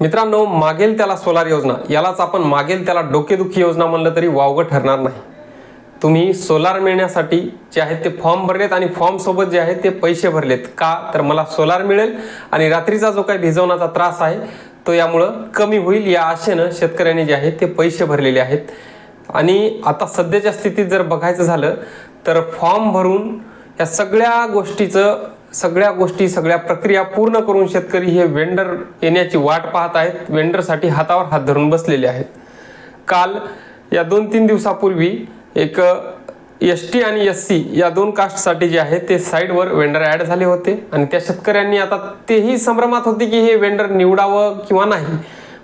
मित्रांनो मागेल त्याला सोलार योजना. यालाच आपण मागेल त्याला डोकेदुखी योजना म्हणलं तरी वावगं ठरणार नाही. तुम्ही सोलार मिळण्यासाठी जे आहेत ते फॉर्म भरलेत आणि फॉर्मसोबत जे आहेत ते पैसे भरलेत. का? तर मला सोलार मिळेल आणि रात्रीचा जो काही भिजवण्याचा त्रास आहे तो यामुळं कमी होईल. या आशेनं शेतकऱ्यांनी जे आहेत ते पैसे भरलेले आहेत. आणि आता सध्याच्या स्थितीत जर बघायचं झालं तर फॉर्म भरून या सगळ्या गोष्टीचं सगळ्या गोष्टी सगळ्या प्रक्रिया पूर्ण करून शेतकरी हे वेंडर येण्याची वाट पाहत आहेत. वेंडरसाठी हातावर हात धरून बसलेले आहेत. काल या दोन तीन दिवसापूर्वी एक एस टी आणि एस सी या दोन कास्टसाठी जे आहे ते साईडवर वेंडर ॲड झाले होते. आणि त्या शेतकऱ्यांनी आता तेही संभ्रमात होते की हे वेंडर निवडावं किंवा नाही.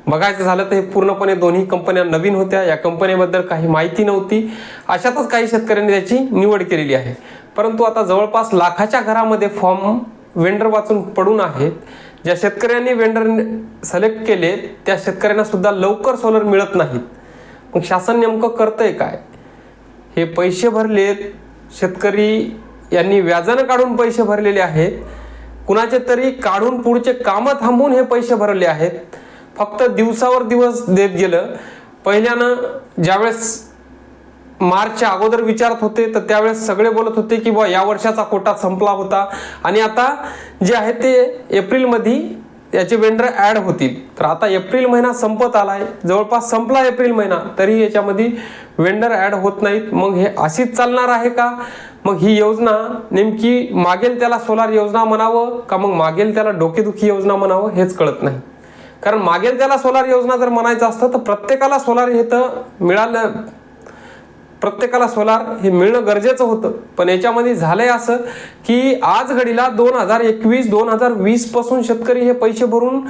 बघायचं झालं तर हे पूर्णपणे दोन्ही कंपन्या नवीन होत्या. या कंपनीबद्दल काही माहिती नव्हती. अशातच काही शेतकऱ्यांनी त्याची निवड केलेली आहे. परंतु आता जवळपास लाखाच्या घरामध्ये फॉर्म वेंडर वाचून पडून आहेत. ज्या शेतकऱ्यांनी वेंडर सिलेक्ट केले त्या शेतकऱ्यांना सुद्धा लवकर सोलर मिळत नाहीत. मग शासन नेमकं करतंय काय? हे पैसे भरलेत शेतकरी यांनी व्याजानं काढून पैसे भरलेले आहेत. कुणाचे तरी काढून पुढचे कामं थांबून हे पैसे भरले आहेत. फक्त दिवसावर दिवस देत गेलं. पहिल्यानं ज्यावेळेस मार्चच्या अगोदर विचारत होते तर त्यावेळेस सगळे बोलत होते की बा या वर्षाचा कोटा संपला होता. आणि आता जे आहे ते एप्रिलमध्ये याचे वेंडर ॲड होतील. तर आता एप्रिल महिना संपत आला आहे जवळपास संपला एप्रिल महिना तरी याच्यामध्ये वेंडर ॲड होत नाहीत. मग हे अशीच चालणार आहे का? मग ही योजना नेमकी मागेल त्याला सोलार योजना म्हणावं का मग मागेल त्याला डोकेदुखी योजना म्हणावं हेच कळत नाही. कारण मागेल त्याला सोलार योजना जर म्हणायचं असतं तर प्रत्येकाला सोलार हे तर मिळालं प्रत्येकाला सोलार हे मिळणं गरजेचं होतं. पण याच्यामध्ये झालंय असं की आज घडीला दोन हजार एकवीस दोन हजार वीसपासून शेतकरी हे पैसे भरून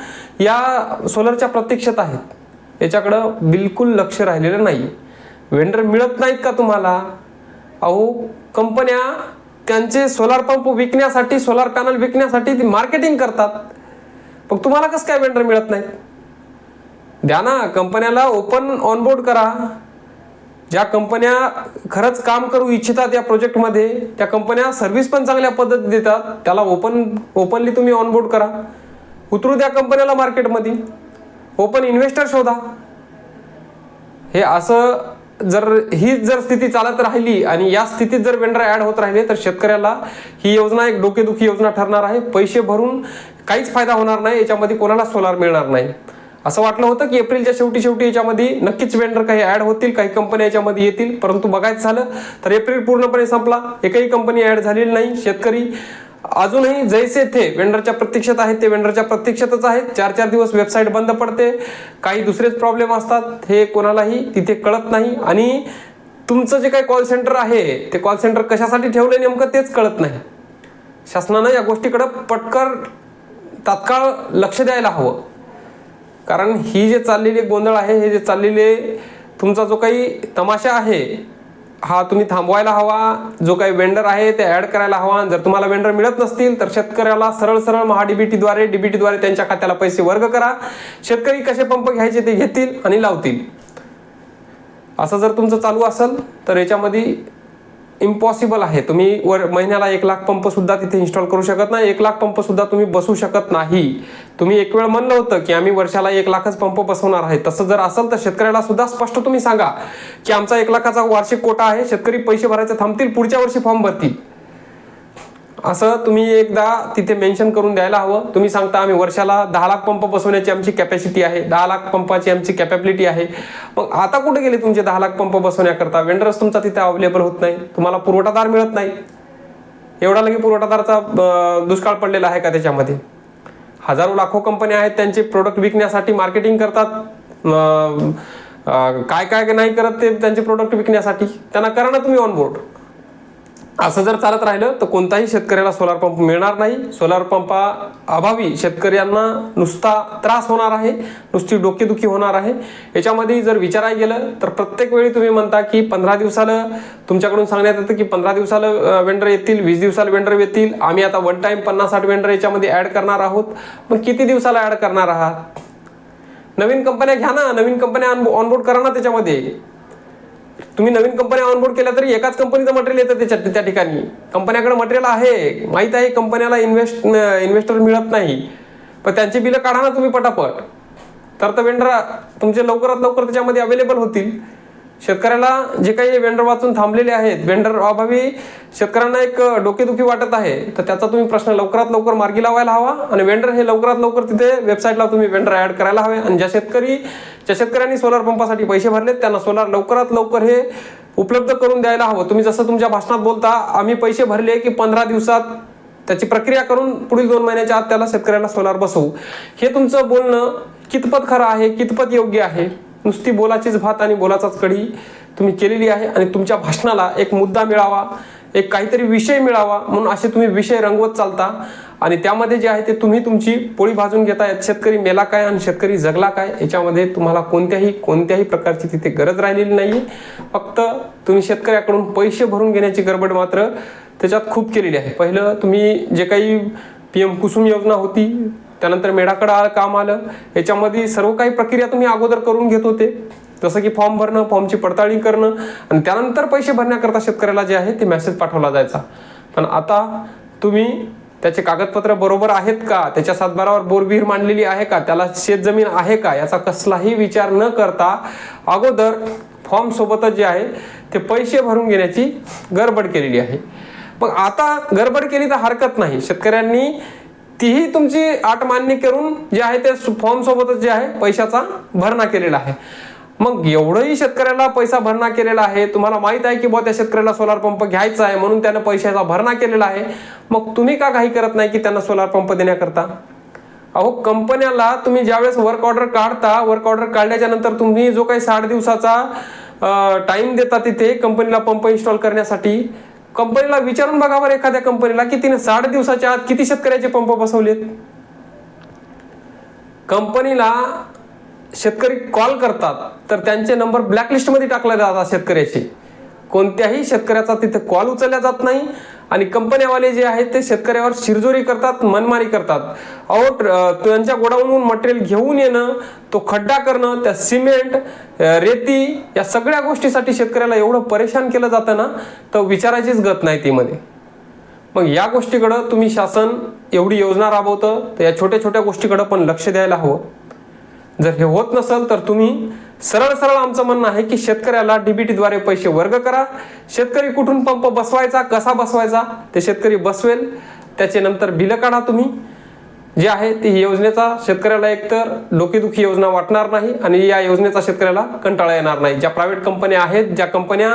या सोलरच्या प्रत्यक्षात आहेत. याच्याकडं बिलकुल लक्ष राहिलेलं नाही. वेंडर मिळत नाहीत का तुम्हाला? अहो कंपन्या त्यांचे सोलार पंप विकण्यासाठी सोलार पॅनल विकण्यासाठी ती मार्केटिंग करतात. मग तुम्हाला कसं काय वेंडर मिळत नाही द्या ना कंपन्याला ओपन ऑनबोर्ड करा. ज्या कंपन्या खरंच काम करू इच्छितात या प्रोजेक्टमध्ये त्या कंपन्या सर्व्हिस पण चांगल्या पद्धती देतात त्याला ओपन ओपनली तुम्ही ऑनबोर्ड करा. उतरू द्या कंपन्याला मार्केटमध्ये ओपन इन्व्हेस्टर शोधा. हे असं जर ही जर स्थिती चालत राहिली आणि या स्थितीत जर वेंडर ॲड होत राहिले तर शेतकऱ्याला ही योजना एक डोकेदुखी योजना ठरणार आहे. पैसे भरून काहीच फायदा होणार नाही याच्यामध्ये कोणाला सोलार मिळणार नाही. असं वाटलं होतं की एप्रिलच्या शेवटी शेवटी याच्यामध्ये नक्कीच वेंडर काही ऍड होतील काही कंपन्या याच्यामध्ये येतील. परंतु बघायचं झालं तर एप्रिल पूर्णपणे संपला. एकही कंपनी ऍड झालेली नाही. शेतकरी अजूनही जैसे थे वेंडरच्या प्रतीक्षेत आहेत ते वेंडरच्या प्रतीक्षेतच आहेत. चार चार दिवस वेबसाईट बंद पडते. काही दुसरेच प्रॉब्लेम असतात. हे कोणालाही तिथे कळत नाही. आणि तुमचं जे काही कॉल सेंटर आहे ते कॉल सेंटर कशासाठी ठेवलं नेमकं तेच कळत नाही. शासनानं या गोष्टीकडं पटकर तात्काळ लक्ष द्यायला हवं. कारण ही जे चाललेली गोंधळ आहे हे जे चाललेले तुमचा जो काही तमाशा आहे हा तुम्ही थांबवायला हवा. जो काही वेंडर आहे ते ॲड करायला हवा. जर तुम्हाला वेंडर मिळत नसतील तर शेतकऱ्याला सरळ सरळ महाडीबीटीद्वारे डीबीटीद्वारे त्यांच्या खात्याला पैसे वर्ग करा. शेतकरी कसे पंप घ्यायचे ते घेतील आणि लावतील. असं जर तुमचं चालू असेल तर याच्यामध्ये इम्पॉसिबल आहे. तुम्ही वर महिन्याला एक लाख पंप सुद्धा तिथे इन्स्टॉल करू शकत नाही. एक लाख पंप सुद्धा तुम्ही बसू शकत नाही. तुम्ही एक वेळ म्हणलं होतं की आम्ही वर्षाला एक लाखच पंप बसवणार आहे. तसं जर असेल तर शेतकऱ्याला सुद्धा स्पष्ट तुम्ही सांगा की आमचा एक लाखाचा वार्षिक कोटा आहे. शेतकरी पैसे भरायचे थांबतील पुढच्या वर्षी फॉर्म भरतील. असं तुम्ही एकदा तिथे मेन्शन करून द्यायला हवं. तुम्ही सांगता आम्ही वर्षाला दहा लाख पंप बसवण्याची आमची कॅपॅसिटी आहे दहा लाख पंपाची आमची कॅपॅबिलिटी आहे. मग आता कुठे गेले तुमचे दहा लाख पंप बसवण्याकरता? वेंडरच तुमचा तिथे अवेलेबल होत नाही. तुम्हाला पुरवठादार मिळत नाही. एवढा लगे पुरवठादारचा दुष्काळ पडलेला आहे का त्याच्यामध्ये? हजारो लाखो कंपन्या आहेत त्यांचे प्रोडक्ट विकण्यासाठी मार्केटिंग करतात. काय काय नाही करत ते त्यांचे प्रोडक्ट विकण्यासाठी. त्यांना करा ना तुम्ही ऑनबोर्ड असं जर चालत राहिलं तर कोणताही शेतकऱ्याला सोलार पंप मिळणार नाही. सोलार पंपा अभावी शेतकऱ्यांना नुसता त्रास होणार आहे नुसती डोकेदुखी होणार आहे. याच्यामध्ये जर विचारायला गेलं तर प्रत्येक वेळी तुम्ही म्हणता की पंधरा दिवसाला तुमच्याकडून सांगण्यात येतं की पंधरा दिवसाला वेंडर येतील वीस दिवसाला वेंडर येतील. आम्ही आता वन टाईम पन्नास साठ वेंडर याच्यामध्ये ॲड करणार आहोत. मग किती दिवसाला ॲड करणार आहात? नवीन कंपन्या घ्या ना. नवीन कंपन्या ऑनबोर्ड करा ना त्याच्यामध्ये. तुम्ही नवीन कंपन्या ऑनबोर्ड केल्या तरी एकाच कंपनीचं मटेरियल येतं त्याच्यात त्या ठिकाणी. कंपन्याकडे मटेरियल आहे. माहीत आहे कंपन्याला इन्व्हेस्ट इन्व्हेस्टर मिळत नाही. पण त्यांची बिलं काढा ना तुम्ही पटापट. तर तर वेंडर तुमचे लवकरात लवकर त्याच्यामध्ये अवेलेबल होतील. शेतकऱ्याला जे काही वेंडर वाचून थांबलेले आहेत वेंडर अभावी शेतकऱ्यांना एक डोकेदुखी वाटत आहे. तर त्याचा तुम्ही प्रश्न लवकरात लवकर मार्गी लावायला हवा आणि वेंडर हे लवकरात लवकर तिथे वेबसाईटला तुम्ही वेंडर ऍड करायला हवे. आणि ज्या शेतकरी ज्या शेतकऱ्यांनी सोलार पंपासाठी पैसे भरलेत. त्यांना सोलार लवकरात लवकर हे उपलब्ध करून द्यायला हवं. तुम्ही जसं तुमच्या भाषणात बोलता आम्ही पैसे भरले की पंधरा दिवसात त्याची प्रक्रिया करून पुढील दोन महिन्याच्या आत त्याला शेतकऱ्याला सोलार बसवू. हे तुमचं बोलणं कितपत खरं आहे कितपत योग्य आहे? नुसती बोलाचीच भात आणि बोलाचाच कढी तुम्ही केलेली आहे आणि तुमच्या भाषणाला एक मुद्दा मिळावा. एक काहीतरी विषय मिळावा म्हणून असे तुम्ही विषय रंगवत चालता. आणि त्यामध्ये जे आहे ते तुम्ही तुमची पोळी भाजून घेता. शेतकरी मेला काय आणि शेतकरी जगला काय याच्यामध्ये तुम्हाला कोणत्याही कोणत्याही प्रकारची तिथे गरज राहिलेली नाही फक्त तुम्ही शेतकऱ्याकडून पैसे भरून घेण्याची गडबड मात्र त्याच्यात खूप केलेली आहे. पहिलं तुम्ही जे काही पी एम कुसुम योजना होती त्यानंतर मेढाकडं आलं काम आलं याच्यामध्ये सर्व काही प्रक्रिया तुम्ही अगोदर करून घेत होते. जसं की फॉर्म भरणं फॉर्मची पडताळणी करणं आणि त्यानंतर पैसे भरण्याकरता शेतकऱ्याला जे आहे ते मेसेज पाठवला जायचा. पण आता तुम्ही त्याचे कागदपत्र बरोबर आहेत का? त्याच्या सातबारावर बोरविहीर मांडलेली आहे का? त्याला शेतजमीन आहे का? याचा कसलाही विचार न करता अगोदर फॉर्म सोबतच जे आहे ते पैसे भरून घेण्याची गडबड केलेली आहे. मग आता गडबड केली तर हरकत नाही. शेतकऱ्यांनी तीही तुमची आट मान्य करून जे आहे ते फॉर्म सोबतच जे आहे पैशाचा भरणा केलेला आहे. मग एवढंही शेतकऱ्याला पैसा भरणा केलेला आहे तुम्हाला माहीत आहे की बुवा त्या शेतकऱ्याला सोलार पंप घ्यायचा आहे म्हणून त्यानं पैशाचा भरणा केलेला आहे. मग तुम्ही का काही करत नाही की त्यांना सोलार पंप देण्याकरता? अहो कंपन्याला तुम्ही ज्यावेळेस वर्क ऑर्डर काढता वर्क ऑर्डर काढल्याच्या नंतर तुम्ही जो काही साठ दिवसाचा टाइम देता तिथे कंपनीला पंप इन्स्टॉल करण्यासाठी कंपनीला विचारून बघावर एखाद्या कंपनीला की तिने साठ दिवसाच्या आत किती शेतकऱ्याचे पंप बसवलेत? कंपनीला शेतकरी कॉल करतात तर त्यांचे नंबर ब्लॅकलिस्टमध्ये टाकले जातात शेतकऱ्याचे. कोणत्याही शेतकऱ्याचा तिथे कॉल उचलला जात नाही. आणि कंपन्यावाले जे आहेत ते शेतकऱ्यावर शिरजोरी करतात मनमारी करतात. अहो त्यांच्या गोडाऊनहून मटेरियल घेऊन येणं तो खड्डा करणं त्या सिमेंट रेती या सगळ्या गोष्टीसाठी शेतकऱ्याला एवढं परेशान केलं जातं ना तर विचारायचीच गत नाही तीमध्ये. मग या गोष्टीकडं तुम्ही शासन एवढी योजना राबवतं तर या छोट्या छोट्या गोष्टीकडं पण लक्ष द्यायला हवं. जर हे होत नसेल तर तुम्ही सरळ सरळ आमचं म्हणणं आहे की शेतकऱ्याला डीबीटीद्वारे पैसे वर्ग करा. शेतकरी कुठून पंप बसवायचा कसा बसवायचा ते शेतकरी बसवेल. त्याचे नंतर बिलं काढा तुम्ही. जे आहे ती योजनेचा शेतकऱ्याला एकतर डोकेदुखी योजना वाटणार नाही आणि या योजनेचा शेतकऱ्याला कंटाळा येणार नाही. ज्या प्रायव्हेट कंपन्या आहेत ज्या कंपन्या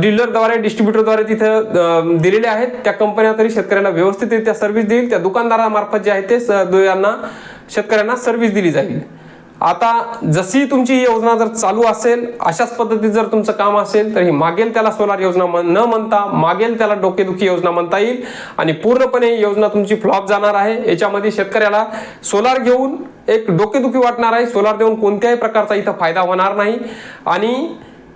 डीलरद्वारे डिस्ट्रीब्युटरद्वारे तिथं दिलेल्या आहेत. त्या कंपन्या तरी शेतकऱ्याला व्यवस्थितरित्या सर्व्हिस देईल. त्या दुकानदारामार्फत जे आहे ते यांना शेतकऱ्यांना सर्व्हिस दिली जाईल. आता जशी तुमची ही योजना जर चालू असेल अशाच पद्धतीत जर तुमचं काम असेल तर ही मागेल त्याला सोलार योजना म्हण- न म्हणता मागेल त्याला डोकेदुखी योजना म्हणता येईल. आणि पूर्णपणे ही योजना तुमची फ्लॉप जाणार आहे. याच्यामध्ये शेतकऱ्याला सोलार घेऊन एक डोकेदुखी वाटणार आहे. सोलार देऊन कोणत्याही प्रकारचा इथं फायदा होणार नाही. आणि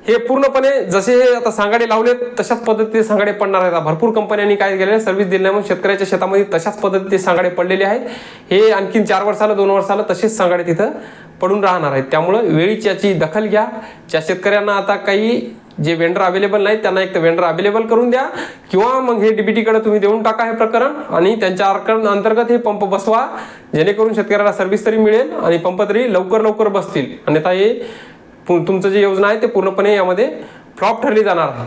हे पूर्णपणे जसे हे आता सांगाडे लावलेत तशाच पद्धतीने सांगाडे पडणार आहेत. आता भरपूर कंपन्यांनी काय केलं सर्व्हिस दिल्यामुळे शेतकऱ्याच्या शेतामध्ये तशाच पद्धतीने सांगाडे पडलेले आहेत. हे आणखीन चार वर्षाला दोन वर्षाला तसेच सांगाडे तिथं पडून राहणार आहेत. त्यामुळं वेळीच याची दखल घ्या. ज्या शेतकऱ्यांना आता काही जे वेंडर अवेलेबल नाहीत त्यांना एक तर वेंडर अवेलेबल करून द्या. किंवा मग हे डीबीटीकडे तुम्ही देऊन टाका हे प्रकरण आणि त्यांच्या अर्क- अंतर्गत हे पंप बसवा. जेणेकरून शेतकऱ्याला सर्व्हिस तरी मिळेल आणि पंप तरी लवकर लवकर बसतील. अन्यथा हे तुमचं जे योजना आहे ते पूर्णपणे यामध्ये फ्लॉप ठरली जाणार आहे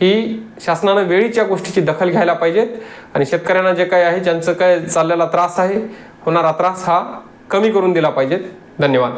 ही शासनानं वेळीच या गोष्टीची दखल घ्यायला पाहिजेत आणि शेतकऱ्यांना जे काय आहे ज्यांचं काय चाललेला त्रास आहे होणारा त्रास हा कमी करून दिला पाहिजेत. धन्यवाद.